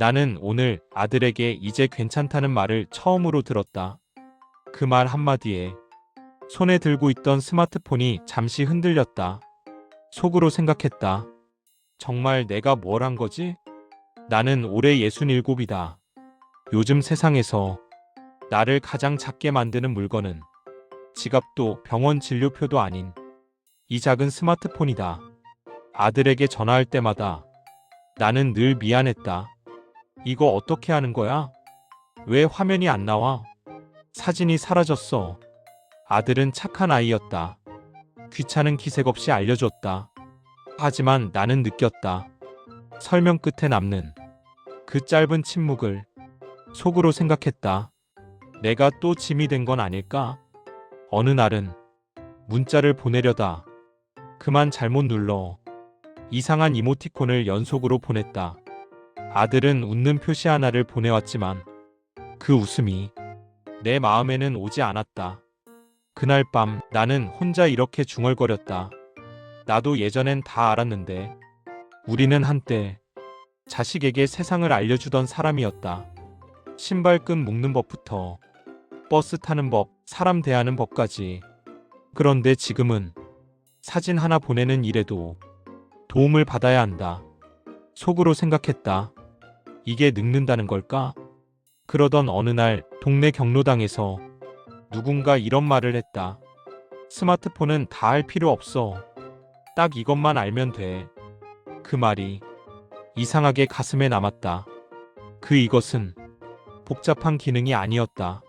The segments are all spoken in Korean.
나는 오늘 아들에게 이제 괜찮다는 말을 처음으로 들었다. 그 말 한마디에 손에 들고 있던 스마트폰이 잠시 흔들렸다. 속으로 생각했다. 정말 내가 뭘 한 거지? 나는 올해 67이다. 요즘 세상에서 나를 가장 작게 만드는 물건은 지갑도 병원 진료표도 아닌 이 작은 스마트폰이다. 아들에게 전화할 때마다 나는 늘 미안했다. 이거 어떻게 하는 거야? 왜 화면이 안 나와? 사진이 사라졌어. 아들은 착한 아이였다. 귀찮은 기색 없이 알려줬다. 하지만 나는 느꼈다. 설명 끝에 남는 그 짧은 침묵을 속으로 생각했다. 내가 또 짐이 된 건 아닐까? 어느 날은 문자를 보내려다 그만 잘못 눌러 이상한 이모티콘을 연속으로 보냈다. 아들은 웃는 표시 하나를 보내왔지만 그 웃음이 내 마음에는 오지 않았다. 그날 밤 나는 혼자 이렇게 중얼거렸다. 나도 예전엔 다 알았는데 우리는 한때 자식에게 세상을 알려주던 사람이었다. 신발끈 묶는 법부터 버스 타는 법, 사람 대하는 법까지. 그런데 지금은 사진 하나 보내는 일에도 도움을 받아야 한다. 속으로 생각했다. 이게 늙는다는 걸까? 그러던 어느 날 동네 경로당에서 누군가 이런 말을 했다. 스마트폰은 다 할 필요 없어. 딱 이것만 알면 돼. 그 말이 이상하게 가슴에 남았다. 그 이것은 복잡한 기능이 아니었다.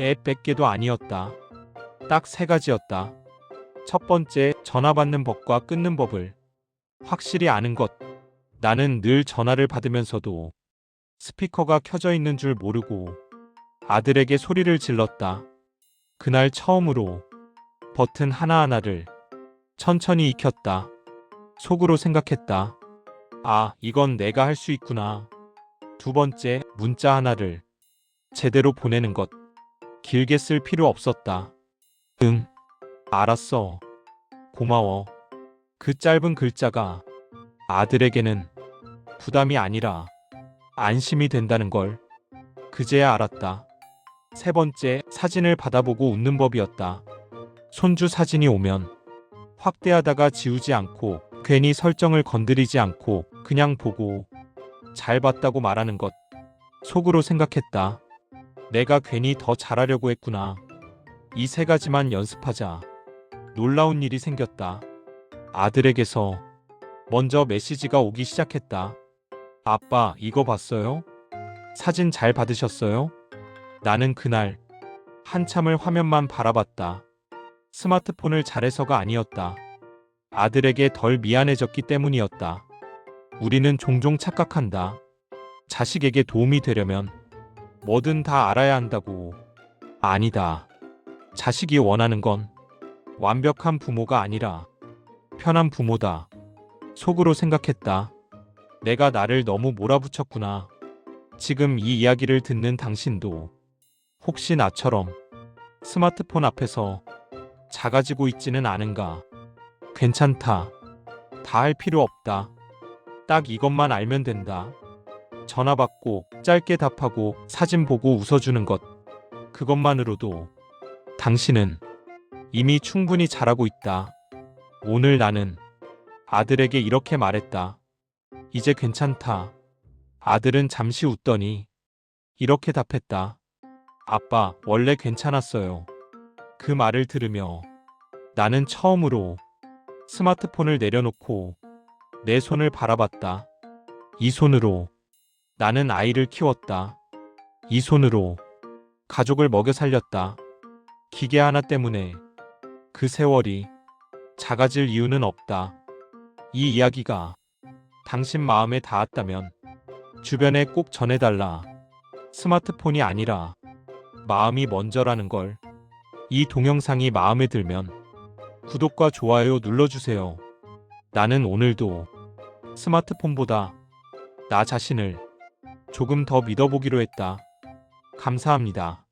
앱 100개도 아니었다. 딱 세 가지였다. 첫 번째, 전화 받는 법과 끊는 법을 확실히 아는 것. 나는 늘 전화를 받으면서도 스피커가 켜져 있는 줄 모르고 아들에게 소리를 질렀다. 그날 처음으로 버튼 하나하나를 천천히 익혔다. 속으로 생각했다. 아, 이건 내가 할 수 있구나. 두 번째, 문자 하나를 제대로 보내는 것. 길게 쓸 필요 없었다. 응, 알았어. 고마워. 그 짧은 글자가 아들에게는 부담이 아니라 안심이 된다는 걸 그제야 알았다. 세 번째, 사진을 받아보고 웃는 법이었다. 손주 사진이 오면 확대하다가 지우지 않고 괜히 설정을 건드리지 않고 그냥 보고 잘 봤다고 말하는 것. 속으로 생각했다. 내가 괜히 더 잘하려고 했구나. 이 세 가지만 연습하자. 놀라운 일이 생겼다. 아들에게서 먼저 메시지가 오기 시작했다. 아빠, 이거 봤어요? 사진 잘 받으셨어요? 나는 그날 한참을 화면만 바라봤다. 스마트폰을 잘해서가 아니었다. 아들에게 덜 미안해졌기 때문이었다. 우리는 종종 착각한다. 자식에게 도움이 되려면 뭐든 다 알아야 한다고. 아니다. 자식이 원하는 건 완벽한 부모가 아니라 편한 부모다. 속으로 생각했다. 내가 나를 너무 몰아붙였구나. 지금 이 이야기를 듣는 당신도 혹시 나처럼 스마트폰 앞에서 작아지고 있지는 않은가? 괜찮다. 다 할 필요 없다. 딱 이것만 알면 된다. 전화 받고 짧게 답하고 사진 보고 웃어주는 것. 그것만으로도 당신은 이미 충분히 잘하고 있다. 오늘 나는 아들에게 이렇게 말했다. 이제 괜찮다. 아들은 잠시 웃더니 이렇게 답했다. 아빠, 원래 괜찮았어요. 그 말을 들으며 나는 처음으로 스마트폰을 내려놓고 내 손을 바라봤다. 이 손으로 나는 아이를 키웠다. 이 손으로 가족을 먹여 살렸다. 기계 하나 때문에 그 세월이 작아질 이유는 없다. 이 이야기가 당신 마음에 닿았다면 주변에 꼭 전해달라. 스마트폰이 아니라 마음이 먼저라는 걸. 이 동영상이 마음에 들면 구독과 좋아요 눌러주세요. 나는 오늘도 스마트폰보다 나 자신을 조금 더 믿어보기로 했다. 감사합니다.